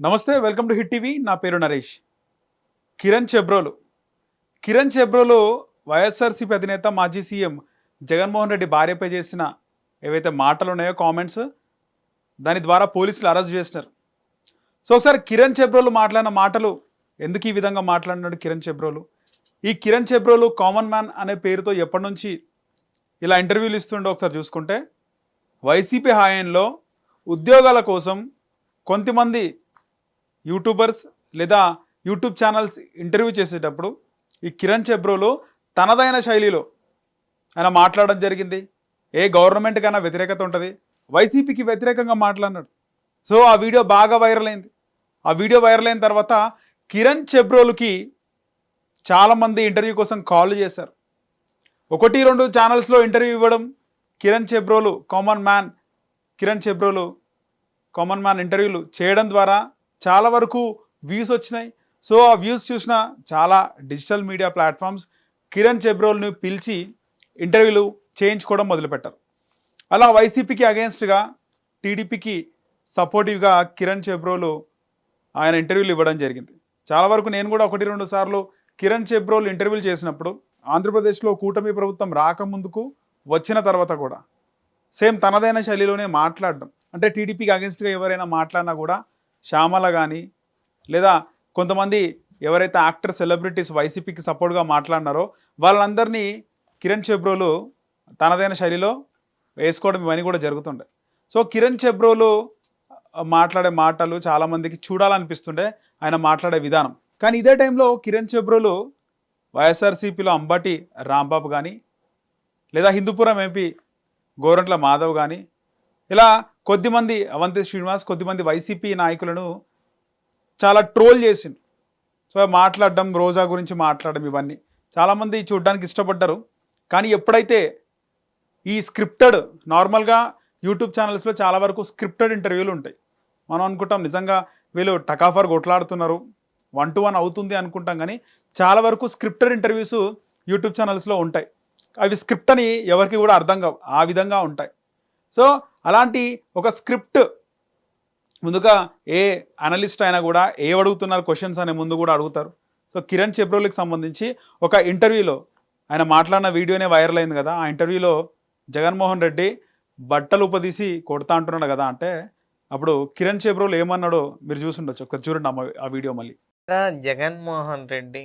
నమస్తే welcome to hit TV. నా పేరు నరేష్. కిరణ్ చెబ్రోలు. కిరణ్ చెబ్రోలు వైఎస్ఆర్సీపీ అధినేత మాజీ సీఎం జగన్మోహన్ రెడ్డి భార్యపై చేసిన ఏవైతే మాటలు ఉన్నాయో కామెంట్స్ దాని ద్వారా పోలీసులు అరెస్ట్ చేసినారు. సో ఒకసారి కిరణ్ చెబ్రోలు మాట్లాడిన మాటలు ఎందుకు ఈ విధంగా మాట్లాడినాడు కిరణ్ చెబ్రోలు? ఈ కిరణ్ చెబ్రోలు కామన్ మ్యాన్ అనే పేరుతో ఎప్పటి నుంచి ఇలా ఇంటర్వ్యూలు ఇస్తుండో ఒకసారి చూసుకుంటే వైసీపీ హాయంలో ఉద్యోగాల కోసం కొంతమంది యూట్యూబర్స్ లేదా యూట్యూబ్ ఛానల్స్ ఇంటర్వ్యూ చేసేటప్పుడు ఈ కిరణ్ చెబ్రోలో తనదైన శైలిలో ఆయన మాట్లాడడం జరిగింది. ఏ గవర్నమెంట్కైనా వ్యతిరేకత ఉంటుంది. వైసీపీకి వ్యతిరేకంగా మాట్లాడినాడు. సో ఆ వీడియో బాగా వైరల్ అయింది. ఆ వీడియో వైరల్ అయిన తర్వాత కిరణ్ చెబ్రోలుకి చాలామంది ఇంటర్వ్యూ కోసం కాల్ చేశారు. ఒకటి రెండు ఛానల్స్లో ఇంటర్వ్యూ ఇవ్వడం Kiran Chebrolu common man Kiran Chebrolu common man ఇంటర్వ్యూలు చేయడం ద్వారా చాలా వరకు వ్యూస్ వచ్చినాయి. సో ఆ వ్యూస్ చూసిన చాలా డిజిటల్ మీడియా ప్లాట్ఫామ్స్ కిరణ్ చెబ్రోల్ని పిలిచి ఇంటర్వ్యూలు చేయించుకోవడం మొదలుపెట్టారు. అలా వైసీపీకి అగేన్స్ట్గా టీడీపీకి సపోర్టివ్గా కిరణ్ చెబ్రోలు ఆయన ఇంటర్వ్యూలు ఇవ్వడం జరిగింది. చాలా వరకు నేను కూడా ఒకటి రెండు సార్లు కిరణ్ చెబ్రోలు ఇంటర్వ్యూలు చేసినప్పుడు ఆంధ్రప్రదేశ్లో కూటమి ప్రభుత్వం రాకముందుకు వచ్చిన తర్వాత కూడా సేమ్ తనదైన శైలిలోనే మాట్లాడడం. అంటే టీడీపీకి అగేన్స్ట్గా ఎవరైనా మాట్లాడినా కూడా శ్యామల కానీ లేదా కొంతమంది ఎవరైతే యాక్టర్ సెలబ్రిటీస్ వైసీపీకి సపోర్ట్గా మాట్లాడినారో వాళ్ళందరినీ కిరణ్ చెబ్రోలు తనదైన శైలిలో వేసుకోవడం ఇవన్నీ కూడా జరుగుతుండే. సో కిరణ్ చెబ్రోలు మాట్లాడే మాటలు చాలామందికి చూడాలనిపిస్తుండే ఆయన మాట్లాడే విధానం. కానీ ఇదే టైంలో కిరణ్ చెబ్రోలు వైఎస్ఆర్సీపీలో అంబటి రాంబాబు కానీ లేదా హిందూపురం ఎంపీ గోరంట్ల మాధవ్ కానీ ఇలా కొద్దిమంది అవంతి శ్రీనివాస్ కొద్దిమంది వైసీపీ నాయకులను చాలా ట్రోల్ చేసింది సో మాట్లాడడం రోజా గురించి మాట్లాడడం ఇవన్నీ. చాలామంది చూడడానికి ఇష్టపడ్డారు. కానీ ఎప్పుడైతే ఈ స్క్రిప్టెడ్ నార్మల్గా యూట్యూబ్ ఛానల్స్లో చాలా వరకు స్క్రిప్టెడ్ ఇంటర్వ్యూలు ఉంటాయి. మనం అనుకుంటాం నిజంగా వీళ్ళు టకాఫర్ కొట్లాడుతున్నారు వన్ టు వన్ అవుతుంది అనుకుంటాం కానీ చాలా వరకు స్క్రిప్టెడ్ ఇంటర్వ్యూస్ యూట్యూబ్ ఛానల్స్లో ఉంటాయి. అవి స్క్రిప్ట్ అని ఎవరికి కూడా అర్థం కావు ఆ విధంగా ఉంటాయి. సో అలాంటి ఒక స్క్రిప్ట్ ముందుగా ఏ అనలిస్ట్ అయినా కూడా ఏ అడుగుతున్నారు క్వశ్చన్స్ అనే ముందు కూడా అడుగుతారు. సో కిరణ్ చెబ్రోలికి సంబంధించి ఒక ఇంటర్వ్యూలో ఆయన మాట్లాడిన వీడియోనే వైరల్ అయింది కదా ఆ ఇంటర్వ్యూలో జగన్మోహన్ రెడ్డి బట్టలు ఉపదీసి కొడతా అంటున్నాడు కదా అంటే అప్పుడు కిరణ్ చెబ్రోలు ఏమన్నాడో మీరు చూసుండొచ్చు. ఒకసారి చూడండి ఆ వీడియో మళ్ళీ. జగన్మోహన్ రెడ్డి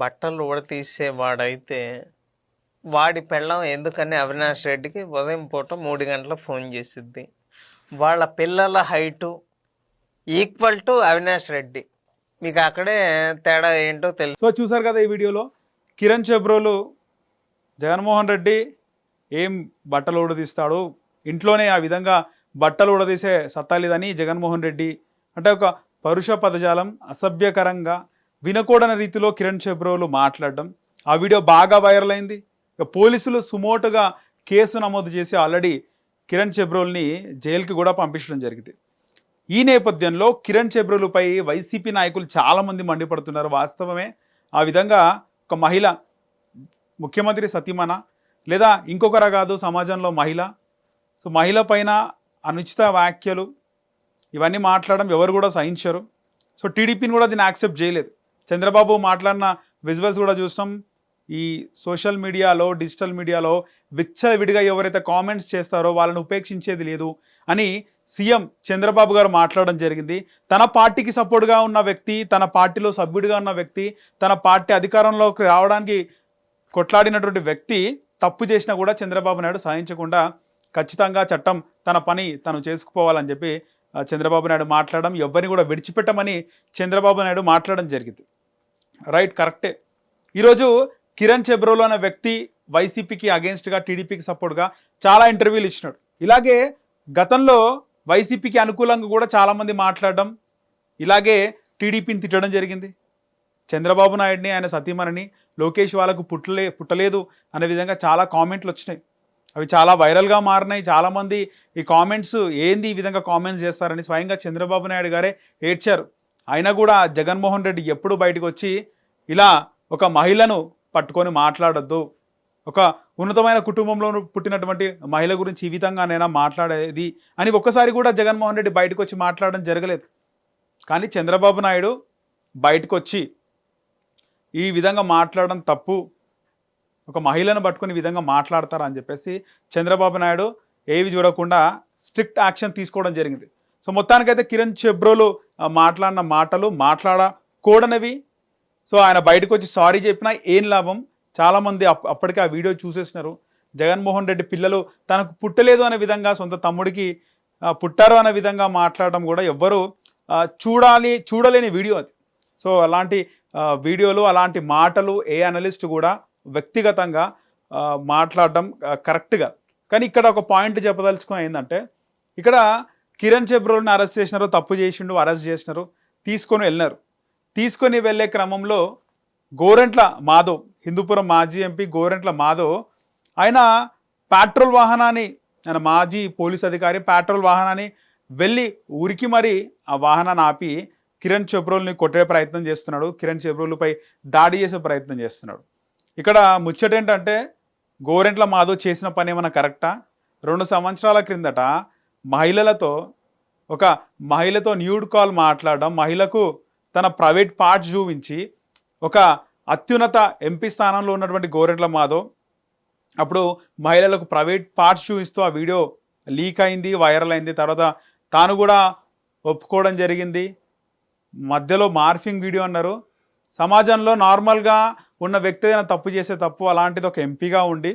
బట్టలు ఉడతీసేవాడైతే వాడి పెళ్ళం ఎందుకని అవినాష్ రెడ్డికి ఉదయం పూట మూడు గంటల ఫోన్ చేసిద్ది. వాళ్ళ పిల్లల height equal to Avinash Reddy. మీకు అక్కడే తేడా ఏంటో తెలుసు. సో చూసారు కదా ఈ వీడియోలో? కిరణ్ చెబ్రోలు జగన్మోహన్ రెడ్డి ఏం బట్టలు ఊడదీస్తాడు? ఇంట్లోనే ఆ విధంగా బట్టలు ఊడదీసే సత్తా లేదని జగన్మోహన్ రెడ్డి అంటే ఒక పరుష పదజాలం అసభ్యకరంగా వినకూడని రీతిలో కిరణ్ చెబ్రోలు మాట్లాడడం. ఆ వీడియో బాగా వైరల్ అయింది. ఇక పోలీసులు సుమోటుగా కేసు నమోదు చేసి ఆల్రెడీ కిరణ్ చెబ్రోల్ని జైలుకి కూడా పంపించడం జరిగింది. ఈ నేపథ్యంలో కిరణ్ చెబ్రోలుపై వైసీపీ నాయకులు చాలామంది మండిపడుతున్నారు. వాస్తవమే ఆ విధంగా ఒక మహిళ ముఖ్యమంత్రి సతీమణ లేదా ఇంకొకరా కాదు సమాజంలో మహిళ. సో మహిళ పైన అనుచిత వ్యాఖ్యలు ఇవన్నీ మాట్లాడడం ఎవరు కూడా సహించరు. సో టీడీపీని కూడా దీన్ని యాక్సెప్ట్ చేయలేదు. చంద్రబాబు మాట్లాడిన విజువల్స్ కూడా చూసినాం. ఈ సోషల్ మీడియాలో డిజిటల్ మీడియాలో విచ్చలవిడిగా ఎవరైతే కామెంట్స్ చేస్తారో వాళ్ళని ఉపేక్షించేది లేదు అని సీఎం చంద్రబాబు గారు మాట్లాడడం జరిగింది. తన పార్టీకి సపోర్ట్గా ఉన్న వ్యక్తి తన పార్టీలో సభ్యుడిగా ఉన్న వ్యక్తి తన పార్టీ అధికారంలోకి రావడానికి కొట్లాడినటువంటి వ్యక్తి తప్పు చేసినా కూడా చంద్రబాబు నాయుడు సహించకుండా ఖచ్చితంగా చట్టం తన పని తను చేసుకుపోవాలని చెప్పి చంద్రబాబు నాయుడు మాట్లాడడం ఎవరిని కూడా విడిచిపెట్టమని చంద్రబాబు నాయుడు మాట్లాడడం జరిగింది. రైట్ కరెక్టే. ఈరోజు కిరణ్ చెబ్రోలు అనే వ్యక్తి వైసీపీకి అగేన్స్ట్గా టీడీపీకి సపోర్ట్గా చాలా ఇంటర్వ్యూలు ఇచ్చినాడు. ఇలాగే గతంలో వైసీపీకి అనుకూలంగా కూడా చాలామంది మాట్లాడడం ఇలాగే టీడీపీని తిట్టడం జరిగింది. చంద్రబాబు నాయుడిని ఆయన సతీమణిని లోకేష్ వాళ్ళకు పుట్టలే పుట్టలేదు అనే విధంగా చాలా కామెంట్లు వచ్చినాయి. అవి చాలా వైరల్గా మారినాయి. చాలామంది ఈ కామెంట్స్ ఏంది ఈ విధంగా కామెంట్స్ చేస్తారని స్వయంగా చంద్రబాబు నాయుడు గారే ఏడ్చారు. అయినా కూడా జగన్మోహన్ రెడ్డి ఎప్పుడు బయటకు వచ్చి ఇలా ఒక మహిళను పట్టుకొని మాట్లాడద్దు. ఒక ఉన్నతమైన కుటుంబంలో పుట్టినటువంటి మహిళ గురించి ఈ విధంగా మాట్లాడేది అని ఒక్కసారి కూడా జగన్మోహన్ రెడ్డి బయటకు వచ్చి మాట్లాడడం జరగలేదు. కానీ చంద్రబాబు నాయుడు బయటకు వచ్చి ఈ విధంగా మాట్లాడడం తప్పు. ఒక మహిళను పట్టుకుని విధంగా మాట్లాడతారా అని చెప్పేసి చంద్రబాబు నాయుడు ఏవి చూడకుండా స్ట్రిక్ట్ యాక్షన్ తీసుకోవడం జరిగింది. సో మొత్తానికైతే కిరణ్ చెబ్రోలు మాట్లాడిన మాటలు మాట్లాడకూడనివి. సో ఆయన బయటకు వచ్చి సారీ చెప్పినా ఏం లాభం? చాలామంది అప్ అప్పటికే ఆ వీడియో చూసేసినారు. జగన్మోహన్ రెడ్డి పిల్లలు తనకు పుట్టలేదు అనే విధంగా సొంత తమ్ముడికి పుట్టారు అనే విధంగా మాట్లాడడం కూడా ఎవ్వరూ చూడాలి చూడలేని వీడియో అది. సో అలాంటి వీడియోలు అలాంటి మాటలు ఏ అనలిస్ట్ కూడా వ్యక్తిగతంగా మాట్లాడడం కరెక్ట్గా. కానీ ఇక్కడ ఒక పాయింట్ చెప్పదలుచుకుని ఏంటంటే ఇక్కడ కిరణ్ చెబ్రోల్ని అరెస్ట్ చేసినారు తప్పు చేసిండు అరెస్ట్ చేసినారు తీసుకొని వెళ్ళినారు. తీసుకొని వెళ్ళే క్రమంలో గోరెంట్ల మాధవ్ హిందూపురం మాజీ ఎంపీ గోరెంట్ల మాధవ్ ఆయన పెట్రోల్ వాహనాన్ని ఆయన మాజీ పోలీస్ అధికారి పెట్రోల్ వాహనాన్ని వెళ్ళి ఉరికి మరి ఆ వాహనాన్ని ఆపి కిరణ్ చెబ్రోల్ని కొట్టే ప్రయత్నం చేస్తున్నాడు. కిరణ్ చెబ్రోల్పై దాడి చేసే ప్రయత్నం చేస్తున్నాడు. ఇక్కడ ముచ్చట ఏంటంటే గోరెంట్ల మాధవ్ చేసిన పని ఏమైనా కరెక్టా? రెండు సంవత్సరాల క్రిందట మహిళలతో ఒక మహిళతో న్యూడ్ కాల్ మాట్లాడడం మహిళకు తన ప్రైవేట్ పార్ట్ చూపించి ఒక అత్యున్నత ఎంపీ స్థానంలో ఉన్నటువంటి గోరెంట్ల మాధవ్ అప్పుడు మహిళలకు ప్రైవేట్ పార్ట్స్ చూపిస్తూ ఆ వీడియో లీక్ అయింది వైరల్ అయింది. తర్వాత తాను కూడా ఒప్పుకోవడం జరిగింది. మధ్యలో మార్ఫింగ్ వీడియో అన్నారు. సమాజంలో నార్మల్గా ఉన్న వ్యక్తి ఏదైనా తప్పు చేసే తప్పు అలాంటిది ఒక ఎంపీగా ఉండి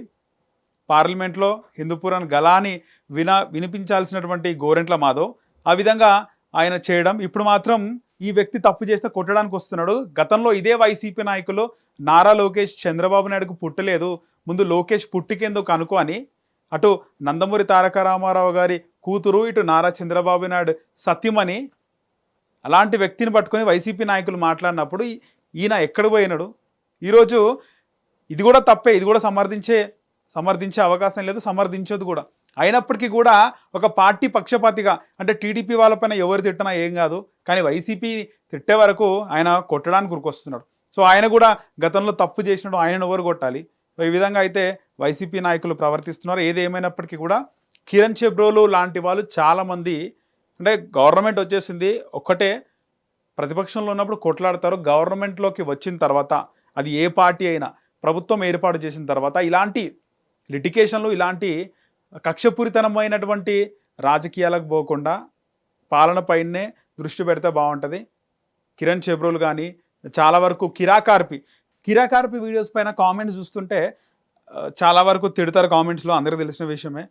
పార్లమెంట్లో హిందూపురాన్ గలాని విన వినిపించాల్సినటువంటి గోరెంట్ల మాధవ్ ఆ విధంగా ఆయన చేయడం. ఇప్పుడు మాత్రం ఈ వ్యక్తి తప్పు చేస్తే కొట్టడానికి వస్తున్నాడు. గతంలో ఇదే వైసీపీ నాయకులు నారా లోకేష్ చంద్రబాబు నాయుడుకు పుట్టలేదు. ముందు లోకేష్ పుట్టికెందుకు కనుకో అని అటు నందమూరి తారక రామారావు గారి కూతురు ఇటు నారా చంద్రబాబు నాయుడు సత్యమని అలాంటి వ్యక్తిని పట్టుకొని వైసీపీ నాయకులు మాట్లాడినప్పుడు ఈయన ఎక్కడ పోయినాడు? ఈరోజు ఇది కూడా తప్పే ఇది కూడా సమర్థించే సమర్థించే అవకాశం లేదు సమర్థించదు కూడా. అయినప్పటికీ కూడా ఒక పార్టీ పక్షపాతిగా అంటే టీడీపీ వాళ్ళపైన ఎవరు తిట్టినా ఏం కాదు కానీ వైసీపీ తిట్టే వరకు ఆయన కొట్టడానికి ఉరికొస్తున్నాడు. సో ఆయన కూడా గతంలో తప్పు చేసినాడు ఆయన ఎవరు కొట్టాలి? ఈ విధంగా అయితే వైసీపీ నాయకులు ప్రవర్తిస్తున్నారు. ఏది ఏమైనప్పటికీ కూడా కిరణ్ చెబ్రోలు లాంటి వాళ్ళు చాలామంది అంటే గవర్నమెంట్ వచ్చేసింది ఒక్కటే ప్రతిపక్షంలో ఉన్నప్పుడు కొట్లాడతారు. గవర్నమెంట్లోకి వచ్చిన తర్వాత అది ఏ పార్టీ అయినా ప్రభుత్వం ఏర్పాటు చేసిన తర్వాత ఇలాంటి లిటికేషన్లు ఇలాంటి కక్షపూరితనమైనటువంటి రాజకీయాలకు పోకుండా పాలనపైనే దృష్టి పెడితే బాగుంటుంది. కిరణ్ చెబ్రోలు కానీ చాలా వరకు కిరాకార్పి కిరాకార్పి వీడియోస్ పైన కామెంట్స్ చూస్తుంటే చాలా వరకు తిడతారు కామెంట్స్లో అందరికీ తెలిసిన విషయమే.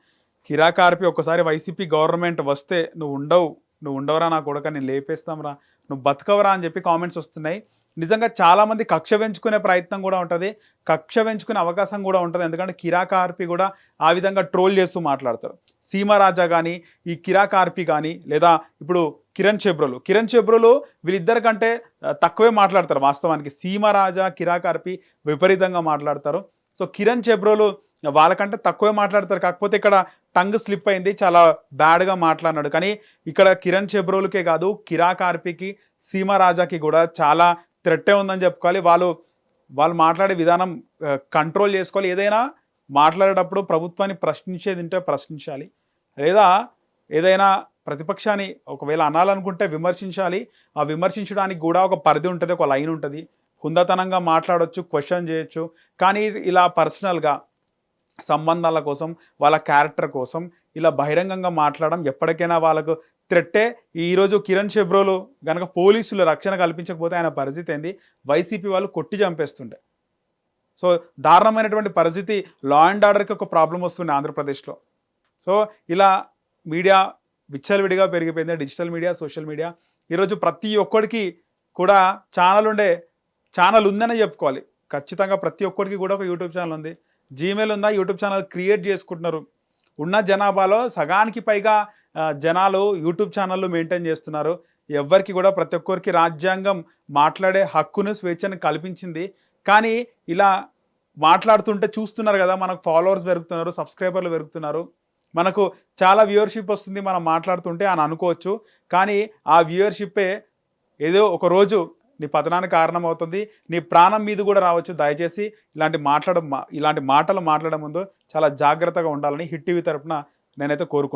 కిరాకార్పి ఒకసారి వైసీపీ గవర్నమెంట్ వస్తే నువ్వు ఉండవు నువ్వు ఉండవరా నా కొడక నేను లేపేస్తాంరా నువ్వు బతకవరా అని చెప్పి కామెంట్స్ వస్తున్నాయి. నిజంగా చాలామంది కక్ష పెంచుకునే ప్రయత్నం కూడా ఉంటుంది కక్ష పెంచుకునే అవకాశం కూడా ఉంటుంది. ఎందుకంటే కిరాకార్పి కూడా ఆ విధంగా ట్రోల్ చేస్తూ మాట్లాడతారు. సీమారాజా కానీ ఈ కిరాకార్పి కానీ లేదా ఇప్పుడు కిరణ్ చెబ్రోలు. కిరణ్ చెబ్రోలు వీళ్ళిద్దరి కంటే తక్కువే మాట్లాడతారు వాస్తవానికి. సీమరాజా కిరాకార్పి విపరీతంగా మాట్లాడతారు. సో కిరణ్ చెబ్రోలు వాళ్ళకంటే తక్కువే మాట్లాడతారు. కాకపోతే ఇక్కడ టంగ్ స్లిప్ అయింది చాలా బ్యాడ్గా మాట్లాడినాడు. కానీ ఇక్కడ కిరణ్ చెబ్రోలుకే కాదు కిరాకార్పికి సీమరాజాకి కూడా చాలా థ్రెట్టే ఉందని చెప్పుకోవాలి. వాళ్ళు వాళ్ళు మాట్లాడే విధానం కంట్రోల్ చేసుకోవాలి. ఏదైనా మాట్లాడేటప్పుడు ప్రభుత్వాన్ని ప్రశ్నించేది ఉంటే ప్రశ్నించాలి. లేదా ఏదైనా ప్రతిపక్షాన్ని ఒకవేళ అనాలనుకుంటే విమర్శించాలి. ఆ విమర్శించడానికి కూడా ఒక పరిధి ఉంటుంది ఒక లైన్ ఉంటుంది. హుందతనంగా మాట్లాడొచ్చు క్వశ్చన్ చేయొచ్చు. కానీ ఇలా పర్సనల్గా సంబంధాల కోసం వాళ్ళ క్యారెక్టర్ కోసం ఇలా బహిరంగంగా మాట్లాడడం ఎప్పటికైనా వాళ్ళకు త్రెట్టే. ఈరోజు కిరణ్ షెబ్రోలు గనక పోలీసులు రక్షణ కల్పించకపోతే ఆయన పరిస్థితి ఏంది? వైసీపీ వాళ్ళు కొట్టి చంపేస్తుండే. సో దారుణమైనటువంటి పరిస్థితి లా అండ్ ఆర్డర్కి ఒక ప్రాబ్లం వస్తుంది ఆంధ్రప్రదేశ్లో. సో ఇలా మీడియా విచ్చలవిడిగా పెరిగిపోయింది డిజిటల్ మీడియా సోషల్ మీడియా ఈరోజు ప్రతి ఒక్కడికి కూడా ఛానల్ ఉండే ఛానల్ ఉందనే చెప్పుకోవాలి. ఖచ్చితంగా ప్రతి ఒక్కడికి కూడా ఒక యూట్యూబ్ ఛానల్ ఉంది. జీమెయిల్ ఉందా? యూట్యూబ్ ఛానల్ క్రియేట్ చేసుకుంటున్నారు. ఉన్న జనాభాలో సగానికి పైగా జనాలు యూట్యూబ్ ఛానళ్ళు మెయింటైన్ చేస్తున్నారు. ఎవ్వరికి కూడా ప్రతి ఒక్కరికి రాజ్యాంగం మాట్లాడే హక్కును స్వేచ్ఛను కల్పించింది. కానీ ఇలా మాట్లాడుతుంటే చూస్తున్నారు కదా మనకు ఫాలోవర్స్ పెరుగుతున్నారు సబ్స్క్రైబర్లు పెరుగుతున్నారు. మనకు చాలా వ్యూవర్షిప్ వస్తుంది మనం మాట్లాడుతుంటే అని అనుకోవచ్చు. కానీ ఆ వ్యూవర్షిప్పే ఏదో ఒక రోజు నీ పతనానికి కారణం అవుతుంది నీ ప్రాణం మీద కూడా రావచ్చు. దయచేసి ఇలాంటి మాట్లాడ ఇలాంటి మాటలు మాట్లాడే ముందు చాలా జాగ్రత్తగా ఉండాలని హిట్ టీవీ తరపున నేనైతే కోరుకుంటున్నాను